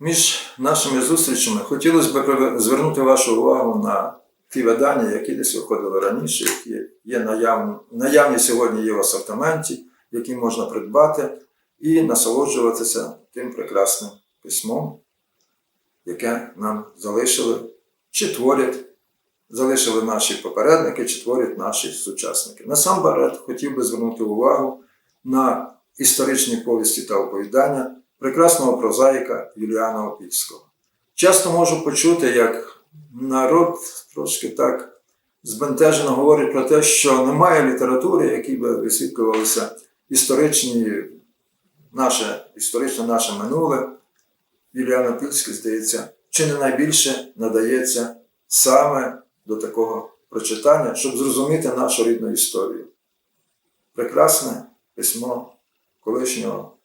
Між нашими зустрічами хотілося б звернути вашу увагу на ті видання, які десь виходили раніше, які є наявні, наявні сьогодні є в асортименті, які можна придбати і насолоджуватися тим прекрасним письмом, яке нам залишили чи творять, залишили наші попередники, чи творять наші сучасники. Насамперед хотів би звернути увагу на історичні повісті та оповідання прекрасного прозаїка Юліана Опільського. Часто можу почути, як народ трошки так збентежено говорить про те, що немає літератури, якій би висвітлювалися історичні, наше, історичне наше минуле. Юліан Опільський, здається, чи не найбільше надається саме до такого прочитання, щоб зрозуміти нашу рідну історію. Прекрасне письмо колишнього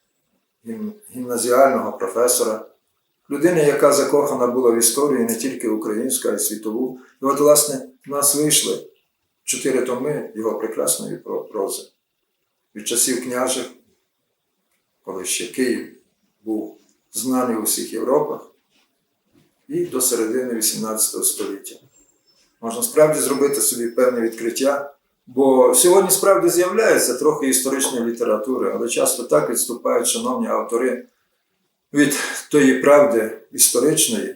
гімназіального професора, людини, яка закохана була в історію не тільки українську, а й світову. І от, власне, в нас вийшли чотири томи його прекрасної прози. Від часів княжих, коли ще Київ був знаний у всіх Європах, і до середини XVIII століття. Можна справді зробити собі певне відкриття, Бо сьогодні справді з'являється трохи історичної літератури, але часто так відступають шановні автори від тої правди історичної,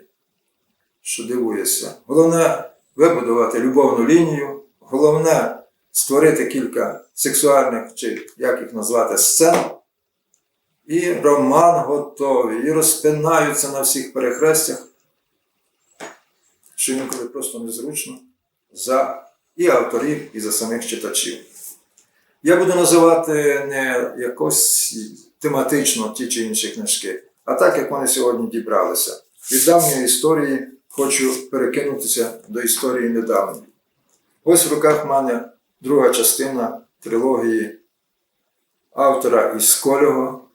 що дивуєшся. Головне вибудувати любовну лінію, головне створити кілька сексуальних, чи як їх назвати, сцен. І роман готовий, і розпинаються на всіх перехрестях, що інколи просто незручно за і авторів, і за самих читачів. Я буду називати не якось тематично ті чи інші книжки, а так, як вони сьогодні дібралися. Від давньої історії хочу перекинутися до історії недавньої. Ось в руках в мене друга частина трилогії автора із Колього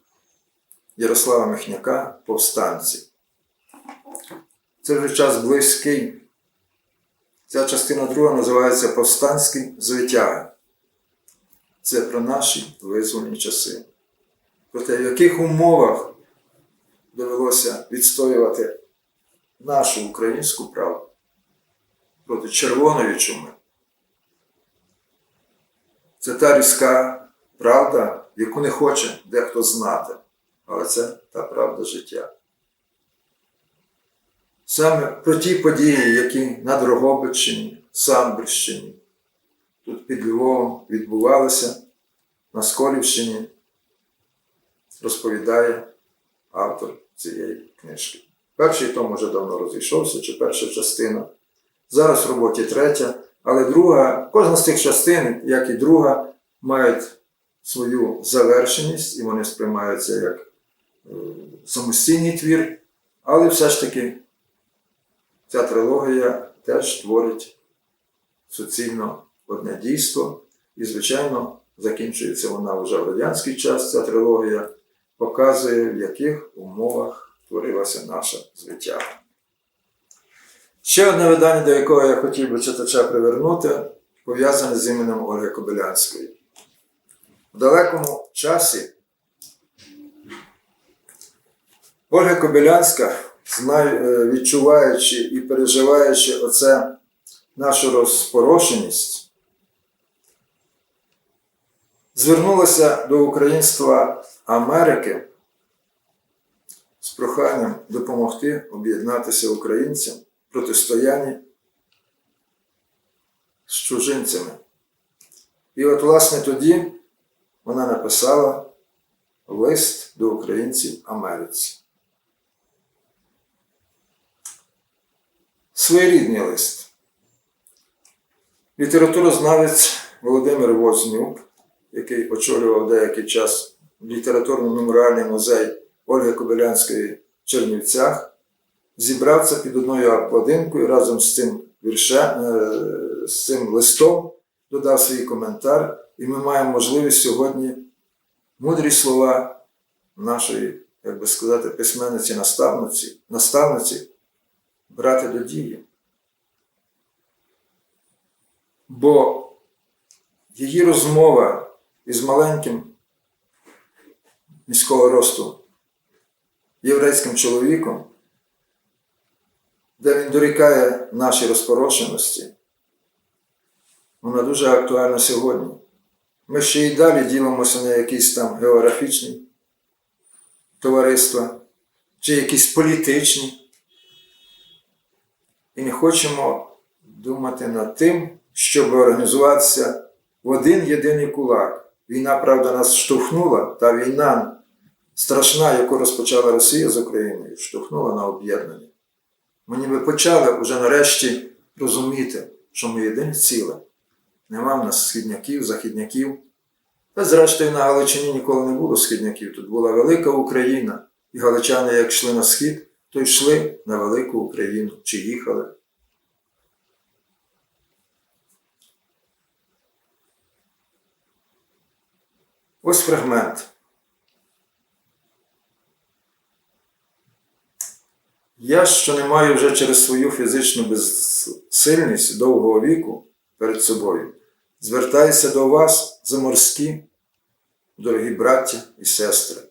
Ярослава Михняка Повстанці. Це вже час близький. Ця частина друга називається Повстанські звитяги. Це про наші визвольні часи. Про те, в яких умовах довелося відстоювати нашу українську правду проти червоної чуми. Це та різка правда, яку не хоче дехто знати, але це та правда життя. Саме про ті події, які на Дрогобичині, Самбірщині, тут під Львовом відбувалися, на Сколівщині, розповідає автор цієї книжки. Перший том уже давно розійшовся, чи перша частина. Зараз в роботі третя, але друга, кожна з цих частин, як і друга, мають свою завершеність і вони сприймаються як е, самостійний твір, але все ж таки ця трилогія теж творить суцільно одне дійство. І, звичайно, закінчується вона вже в радянський час. Ця трилогія показує, в яких умовах творилася наша звитяга. Ще одне видання, до якого я хотів би читача привернути, пов'язане з іменем Ольги Кобилянської. В далекому часі Ольга Кобилянська, відчуваючи і переживаючи оце нашу розпорошеність, звернулася до українства Америки з проханням допомогти об'єднатися українцям в протистоянні з чужинцями. І от, власне, тоді вона написала лист до українців Америці. Своєрідний лист. Літературознавець Володимир Вознюк, який очолював деякий час літературно-меморіальний музей Ольги Кобилянської в Чернівцях, зібрав це під одною обкладинкою разом з цим віршем, е, з цим листом, додав свій коментар, і ми маємо можливість сьогодні мудрі слова нашої, як би сказати, письменниці наставниці, наставниці брати до дії. Бо її розмова із маленьким міського росту єврейським чоловіком де він дорікає нашій розпорошеності, вона дуже актуальна сьогодні. Ми ще й далі ділимося на якісь там географічні товариства чи якісь політичні. І не хочемо думати над тим, щоб організуватися в один єдиний кулак. Війна, правда, нас штовхнула, та війна страшна, яку розпочала Росія з Україною, штовхнула на об'єднання. Ми ніби почали вже нарешті розуміти, що ми єдине ціле. Нема в нас східняків, західняків. Та зрештою на Галичині ніколи не було східняків. Тут була велика Україна. І галичани, як йшли на схід, то йшли на велику Україну чи їхали. Ось фрагмент. Я, що не маю вже через свою фізичну безсильність довгого віку перед собою, звертаюся до вас заморські, дорогі браття і сестри,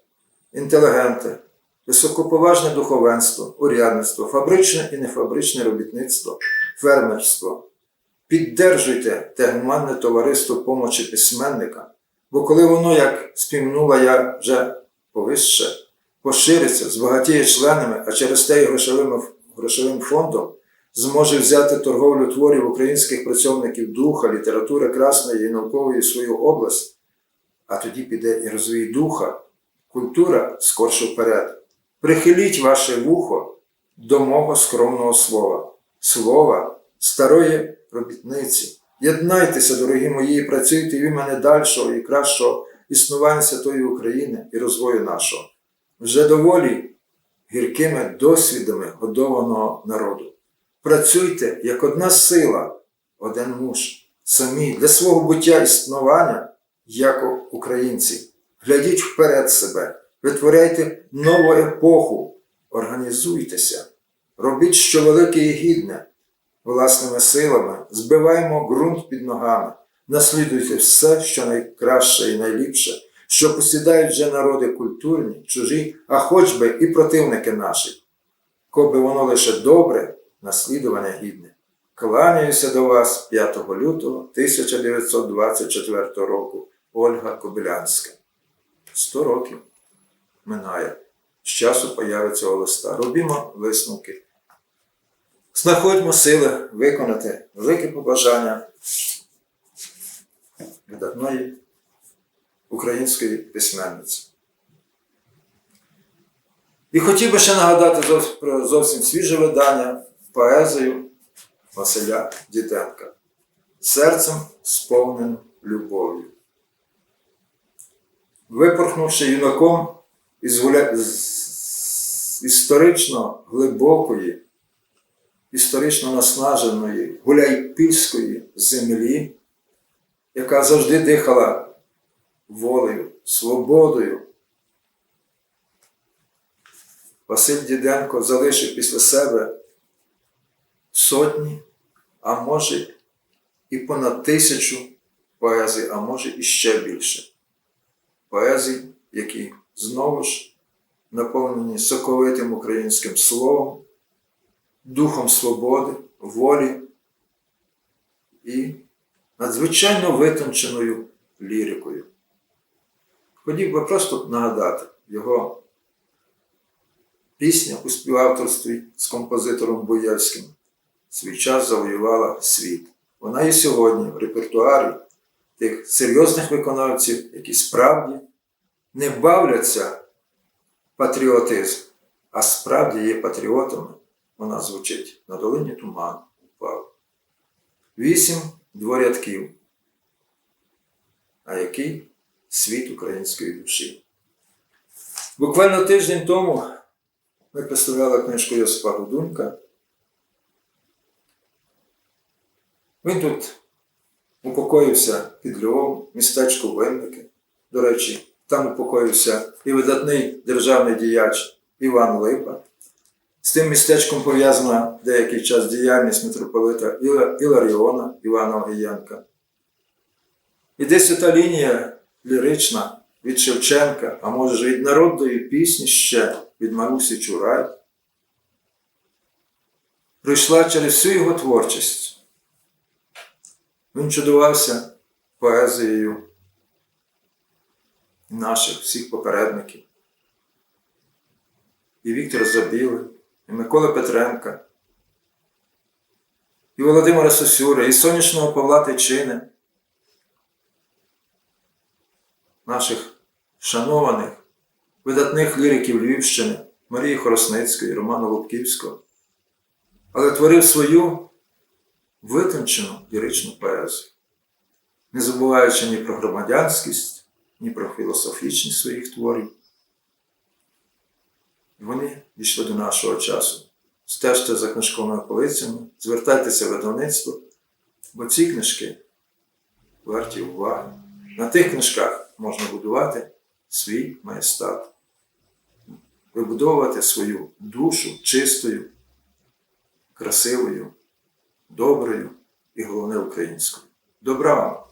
інтелігенти, високоповажне духовенство, урядництво, фабричне і нефабричне робітництво, фермерство. Піддержуйте те гуманне товариство помочі письменника, бо коли воно, як співнула я вже повище, пошириться, збагатіє членами, а через те й грошовим, грошовим фондом зможе взяти торговлю творів українських працівників духа, літератури красної і наукової свою область, а тоді піде і розвій духа, культура скорше вперед. Прихиліть ваше вухо до мого скромного слова, слова старої робітниці. Єднайтеся, дорогі мої, і працюйте в імені дальшого і кращого існування Святої України і розвою нашого. Вже доволі гіркими досвідами годованого народу. Працюйте як одна сила, один муж, самі для свого буття існування, як українці. Глядіть вперед себе, витворяйте нову епоху, організуйтеся, робіть що велике і гідне, власними силами, збиваємо ґрунт під ногами, наслідуйте все, що найкраще і найліпше, що посідають вже народи культурні, чужі, а хоч би і противники наші. Коби воно лише добре, наслідування гідне. Кланяюся до вас 5 лютого 1924 року Ольга Кобилянська. Сто років минає. З часу появи цього листа. Робімо висновки. Знаходьмо сили виконати велике побажання видатної української письменниці. І хотів би ще нагадати про зовсім свіже видання поезію Василя Діденка Серцем сповненим любов'ю. Випорхнувши юнаком із, з історично глибокої, історично наснаженої гуляйпільської землі, яка завжди дихала волею, свободою. Василь Діденко залишив після себе сотні, а може і понад тисячу поезій, а може і ще більше. Поезій, які знову ж наповнені соковитим українським словом, духом свободи, волі і надзвичайно витонченою лірикою. Хотів би просто нагадати його пісня у співавторстві з композитором Боєвським свій час завоювала світ. Вона і сьогодні в репертуарі тих серйозних виконавців, які справді не бавляться патріотизм, а справді є патріотами. Вона звучить на долині туман упав. Вісім дворядків. А який світ української душі? Буквально тиждень тому ми представляли книжку Йосипа Гудунька. Він тут упокоївся під Львовом, містечко Винники. До речі, там упокоївся і видатний державний діяч Іван Липа. З тим містечком пов'язана деякий час діяльність митрополита Іла- Іларіона Івана Огієнка. І десь та лінія лірична від Шевченка, а може ж від народної пісні ще від Марусі Чурай. пройшла через всю його творчість. Він чудувався поезією наших всіх попередників. І Віктор Забілий, і Микола Петренка, і Володимира Сосюри, і сонячного Павла Тичини, наших шанованих, видатних ліриків Львівщини, Марії Хоросницької, Романа Лубківського, але творив свою витончену ліричну поезію, не забуваючи ні про громадянськість, ні про філософічність своїх творів. Вони дійшли до нашого часу. Стежте за книжковими полицями, звертайтеся в видавництво, бо ці книжки варті уваги. На тих книжках можна будувати свій майстат, вибудовувати свою душу чистою, красивою, доброю і головне українською. Добра вам!